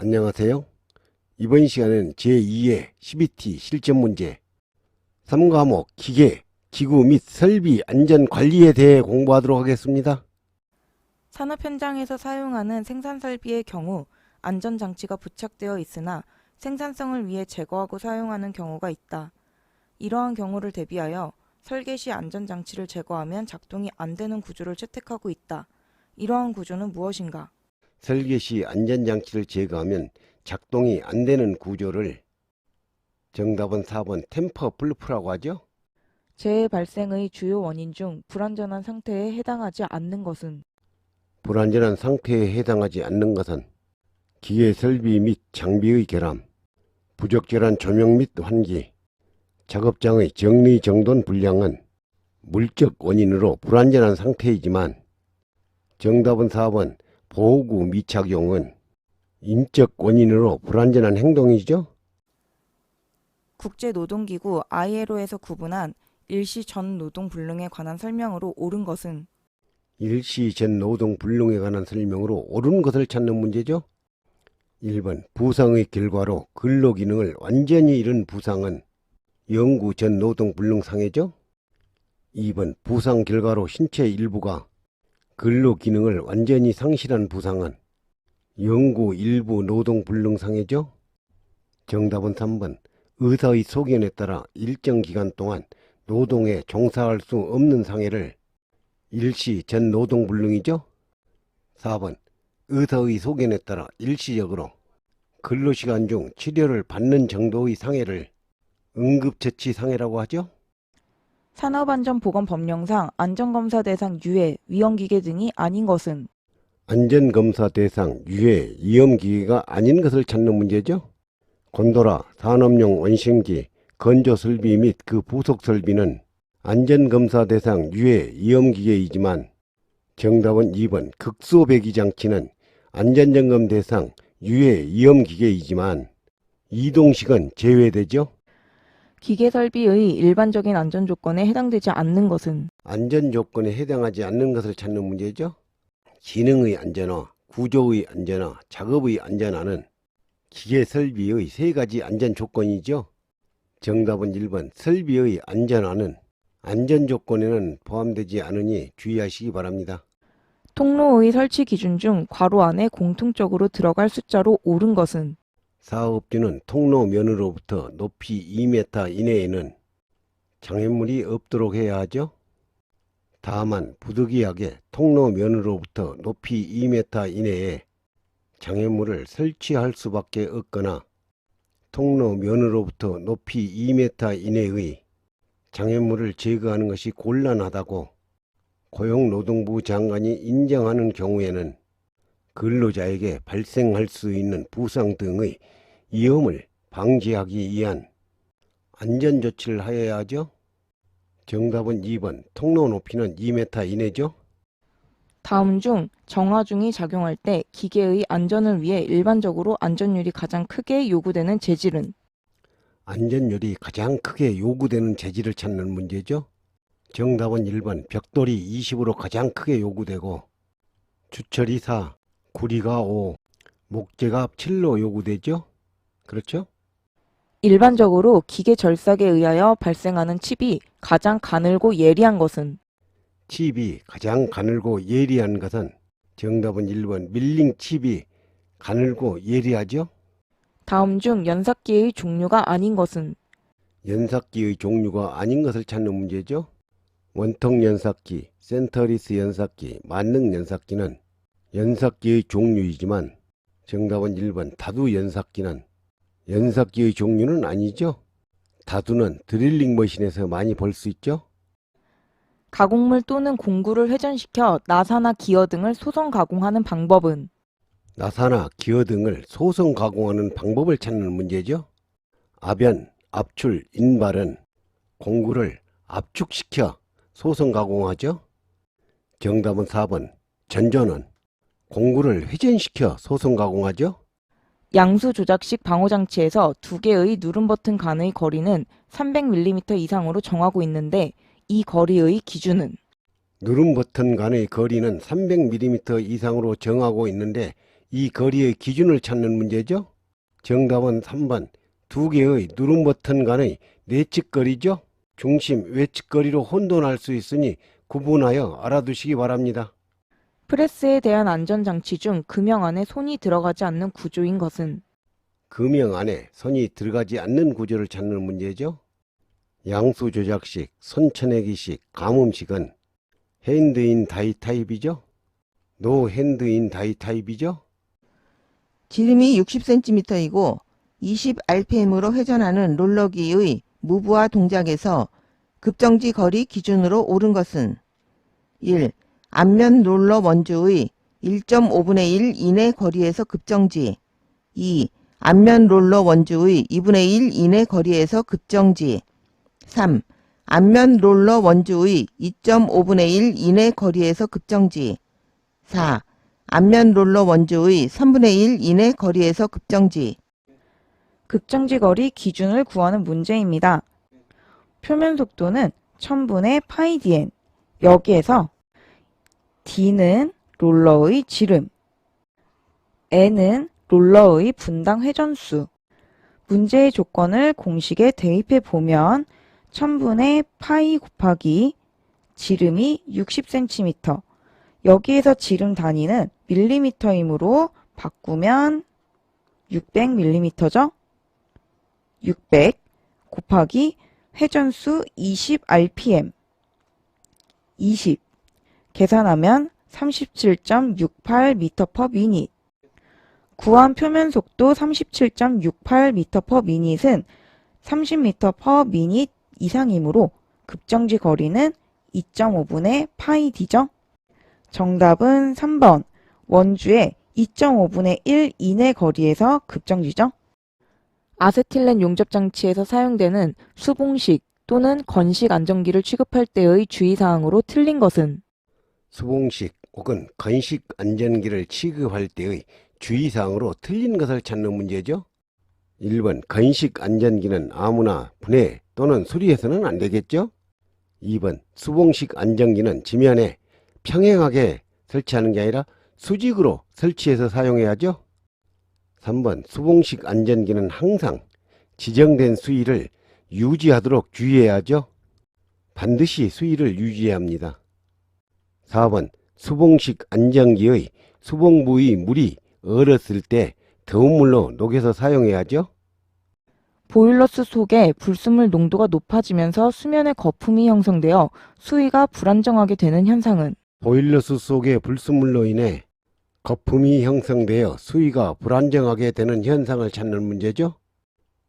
안녕하세요. 이번 시간은 제2의 CBT 실전 문제 3과목 기계, 기구 및 설비 안전 관리에 대해 공부하도록 하겠습니다. 산업 현장에서 사용하는 생산 설비의 경우 안전 장치가 부착되어 있으나 생산성을 위해 제거하고 사용하는 경우가 있다. 이러한 경우를 대비하여 설계 시 안전 장치를 제거하면 작동이 안 되는 구조를 채택하고 있다. 이러한 구조는 무엇인가? 설계 시 안전장치를 제거하면 작동이 안 되는 구조를 정답은 4번 템퍼 블루프라고 하죠. 재해 발생의 주요 원인 중 불안전한 상태에 해당하지 않는 것은 불안전한 상태에 해당하지 않는 것은 기계 설비 및 장비의 결함, 부적절한 조명 및 환기, 작업장의 정리 정돈 불량은 물적 원인으로 불안전한 상태이지만 정답은 4번 보호구 미착용은 인적 원인으로 불안전한 행동이죠. 국제노동기구 ILO에서 구분한 일시 전 노동 불능에 관한 설명으로 옳은 것은 일시 전 노동 불능에 관한 설명으로 옳은 것을 찾는 문제죠. 1번 부상의 결과로 근로 기능을 완전히 잃은 부상은 영구 전 노동 불능 상해죠. 2번 부상 결과로 신체 일부가 근로 기능을 완전히 상실한 부상은 영구 일부 노동 불능 상해죠. 정답은 3번 의사의 소견에 따라 일정 기간 동안 노동에 종사할 수 없는 상해를 일시 전 노동 불능이죠. 4번 의사의 소견에 따라 일시적으로 근로시간 중 치료를 받는 정도의 상해를 응급처치 상해라고 하죠. 산업안전보건법령상 안전검사 대상 유해, 위험기계 등이 아닌 것은 안전검사 대상 유해 위험기계가 아닌 것을 찾는 문제죠. 곤도라, 산업용 원심기, 건조설비 및 그 부속설비는 안전검사 대상 유해 위험기계이지만 정답은 2번 극소배기장치는 안전점검 대상 유해 위험기계이지만 이동식은 제외되죠. 기계 설비의 일반적인 안전 조건에 해당되지 않는 것은 안전 조건에 해당하지 않는 것을 찾는 문제죠. 기능의 안전화, 구조의 안전화, 작업의 안전화는 기계 설비의 세 가지 안전 조건이죠. 정답은 1번 설비의 안전화는 안전 조건에는 포함되지 않으니 주의하시기 바랍니다. 통로의 설치 기준 중 괄호 안에 공통적으로 들어갈 숫자로 옳은 것은 사업주는 통로 면으로부터 높이 2m 이내에는 장애물이 없도록 해야 하죠. 다만 부득이하게 통로 면으로부터 높이 2m 이내에 장애물을 설치할 수밖에 없거나 통로 면으로부터 높이 2m 이내의 장애물을 제거하는 것이 곤란하다고 고용노동부 장관이 인정하는 경우에는 근로자에게 발생할 수 있는 부상 등의 위험을 방지하기 위한 안전조치를 하여야 하죠. 정답은 2번 통로 높이는 2m 이내죠. 다음 중 정화중이 작용할 때 기계의 안전을 위해 일반적으로 안전율이 가장 크게 요구되는 재질은 안전율이 가장 크게 요구되는 재질을 찾는 문제죠. 정답은 1번 벽돌이 20으로 가장 크게 요구되고 주철이 4, 구리가 5, 목재가 7로 요구되죠. 그렇죠? 일반적으로 기계 절삭에 의하여 발생하는 칩이 가장 가늘고 예리한 것은 칩이 가장 가늘고 예리한 것은 정답은 1번 밀링 칩이 가늘고 예리하죠. 다음 중 연삭기의 종류가 아닌 것은 연삭기의 종류가 아닌 것을 찾는 문제죠. 원통 연삭기, 센터리스 연삭기, 만능 연삭기는 연삭기의 종류이지만 정답은 1번 다두 연삭기는 연삭기의 종류는 아니죠. 다두는 드릴링 머신에서 많이 볼 수 있죠. 가공물 또는 공구를 회전시켜 나사나 기어 등을 소성 가공하는 방법은 나사나 기어 등을 소성 가공하는 방법을 찾는 문제죠. 압연, 압출, 인발은 공구를 압축시켜 소성 가공하죠. 정답은 4번. 전전은 공구를 회전시켜 소성 가공하죠. 양수 조작식 방호장치에서 두 개의 누름 버튼 간의 거리는 300mm 이상으로 정하고 있는데 이 거리의 기준은 누름 버튼 간의 거리는 300mm 이상으로 정하고 있는데 이 거리의 기준을 찾는 문제죠. 정답은 3번 두 개의 누름 버튼 간의 내측 거리죠. 중심 외측 거리로 혼돈할 수 있으니 구분하여 알아두시기 바랍니다. 프레스에 대한 안전장치 중 금형 안에 손이 들어가지 않는 구조인 것은 금형 안에 손이 들어가지 않는 구조를 찾는 문제죠. 양수 조작식, 손쳐내기식, 감음식은 핸드인 다이 타입이죠. 노 핸드인 다이 타입이죠. 지름이 60cm이고 20rpm으로 회전하는 롤러기의 무브화 동작에서 급정지 거리 기준으로 옳은 것은 1. 앞면 롤러 원주의 1.5분의 1 이내 거리에서 급정지 2. 앞면 롤러 원주의 2분의 1 이내 거리에서 급정지 3. 앞면 롤러 원주의 2.5분의 1 이내 거리에서 급정지 4. 앞면 롤러 원주의 3분의 1 이내 거리에서 급정지. 급정지 거리 기준을 구하는 문제입니다. 표면 속도는 1000분의 파이 dn. 여기에서 d는 롤러의 지름, n은 롤러의 분당 회전수. 문제의 조건을 공식에 대입해 보면 1000분의 파이 곱하기 지름이 60cm. 여기에서 지름 단위는 밀리미터이므로 바꾸면 600mm죠? 600 곱하기 회전수 20rpm 20 계산하면 37.68m/min 구한 표면 속도 37.68m/min은 30m/min 이상이므로 급정지 거리는 2.5분의 파이 d죠? 정답은 3번 원주의 2.5분의 1 이내 거리에서 급정지죠? 아세틸렌 용접 장치에서 사용되는 수봉식 또는 건식 안전기를 취급할 때의 주의사항으로 틀린 것은 수봉식 혹은 건식 안전기를 취급할 때의 주의사항으로 틀린 것을 찾는 문제죠. 1번 건식 안전기는 아무나 분해 또는 수리해서는 안 되겠죠. 2번 수봉식 안전기는 지면에 평행하게 설치하는 게 아니라 수직으로 설치해서 사용해야죠. 3번 수봉식 안전기는 항상 지정된 수위를 유지하도록 주의해야죠. 반드시 수위를 유지해야 합니다. 4번 수봉식 안전기의 수봉 부위 물이 얼었을 때 더운 물로 녹여서 사용해야죠. 보일러스 속에 불순물 농도가 높아지면서 수면에 거품이 형성되어 수위가 불안정하게 되는 현상은 보일러수 속의 불순물로 인해 거품이 형성되어 수위가 불안정하게 되는 현상을 찾는 문제죠.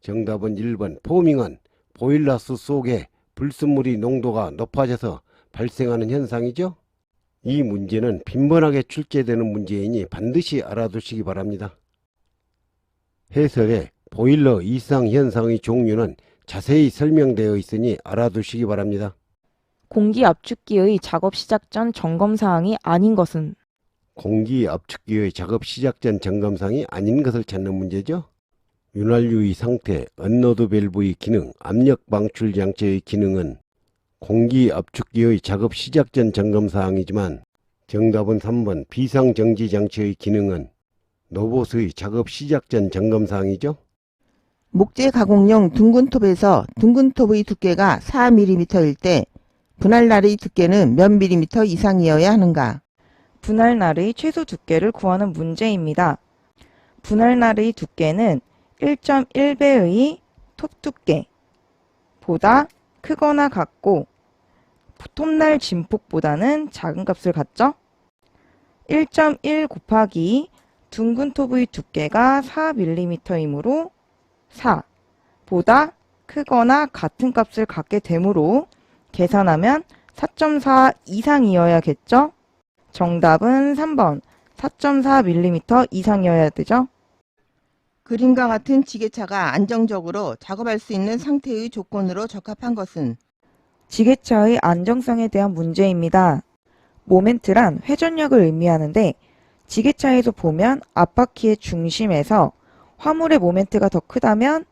정답은 1번 포밍은 보일러수 속에 불순물이 농도가 높아져서 발생하는 현상이죠. 이 문제는 빈번하게 출제되는 문제이니 반드시 알아두시기 바랍니다. 해설에 보일러 이상 현상의 종류는 자세히 설명되어 있으니 알아두시기 바랍니다. 공기 압축기의 작업 시작 전 점검 사항이 아닌 것은 공기 압축기의 작업 시작 전 점검상이 아닌 것을 찾는 문제죠. 윤활유의 상태, 언로드 밸브의 기능, 압력 방출 장치의 기능은 공기 압축기의 작업 시작 전 점검 사항이지만 정답은 3번 비상 정지 장치의 기능은 로봇의 작업 시작 전 점검 사항이죠. 목재 가공용 둥근 톱에서 둥근 톱의 두께가 4mm일 때 분할날의 두께는 몇 mm 이상이어야 하는가? 분할날의 최소 두께를 구하는 문제입니다. 분할날의 두께는 1.1배의 톱 두께 보다 크거나 같고 톱날 진폭보다는 작은 값을 갖죠? 1.1 곱하기 둥근 톱의 두께가 4mm이므로 4 보다 크거나 같은 값을 갖게 되므로 계산하면 4.4 이상이어야겠죠? 정답은 3번 4.4mm 이상이어야 되죠? 그림과 같은 지게차가 안정적으로 작업할 수 있는 상태의 조건으로 적합한 것은 지게차의 안정성에 대한 문제입니다. 모멘트란 회전력을 의미하는데 지게차에서 보면 앞바퀴의 중심에서 화물의 모멘트가 더 크다면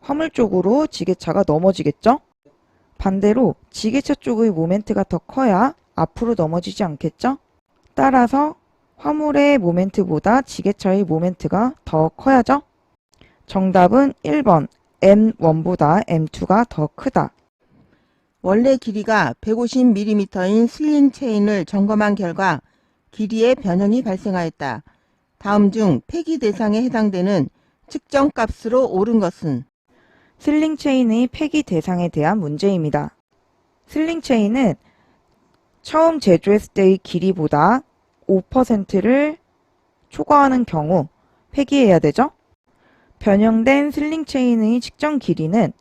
화물 쪽으로 지게차가 넘어지겠죠? 반대로 지게차 쪽의 모멘트가 더 커야 앞으로 넘어지지 않겠죠? 따라서 화물의 모멘트보다 지게차의 모멘트가 더 커야죠? 정답은 1번 M1보다 M2가 더 크다. 원래 길이가 150mm인 슬링 체인을 점검한 결과 길이의 변형이 발생하였다. 다음 중 폐기 대상에 해당되는 측정 값으로 옳은 것은 슬링 체인의 폐기 대상에 대한 문제입니다. 슬링 체인은 처음 제조했을 때의 길이보다 5%를 초과하는 경우 폐기해야 되죠? 변형된 슬링 체인의 측정 길이는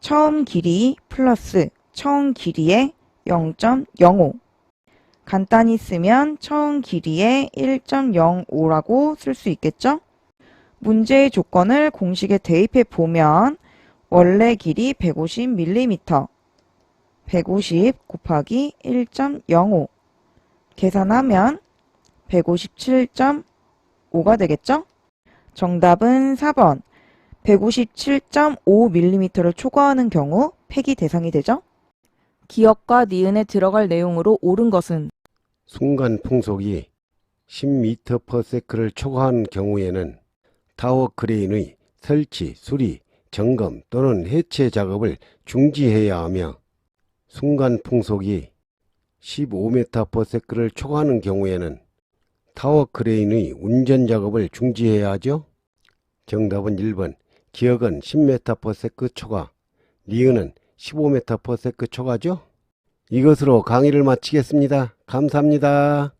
처음 길이 플러스 처음 길이의 0.05 간단히 쓰면 처음 길이의 1.05라고 쓸 수 있겠죠? 문제의 조건을 공식에 대입해 보면 원래 길이 150mm 150 곱하기 1.05 계산하면 157.5가 되겠죠? 정답은 4번 157.5mm를 초과하는 경우 폐기 대상이 되죠? 기억과 니은에 들어갈 내용으로 옳은 것은 순간 풍속이 10m/s를 초과한 경우에는 타워 크레인의 설치, 수리, 점검 또는 해체 작업을 중지해야 하며 순간 풍속이 15m/s를 초과하는 경우에는 타워 크레인의 운전 작업을 중지해야 하죠. 정답은 1번. 기억은 10m/s 초과, 니은은 15m/s 초과죠. 이것으로 강의를 마치겠습니다. 감사합니다.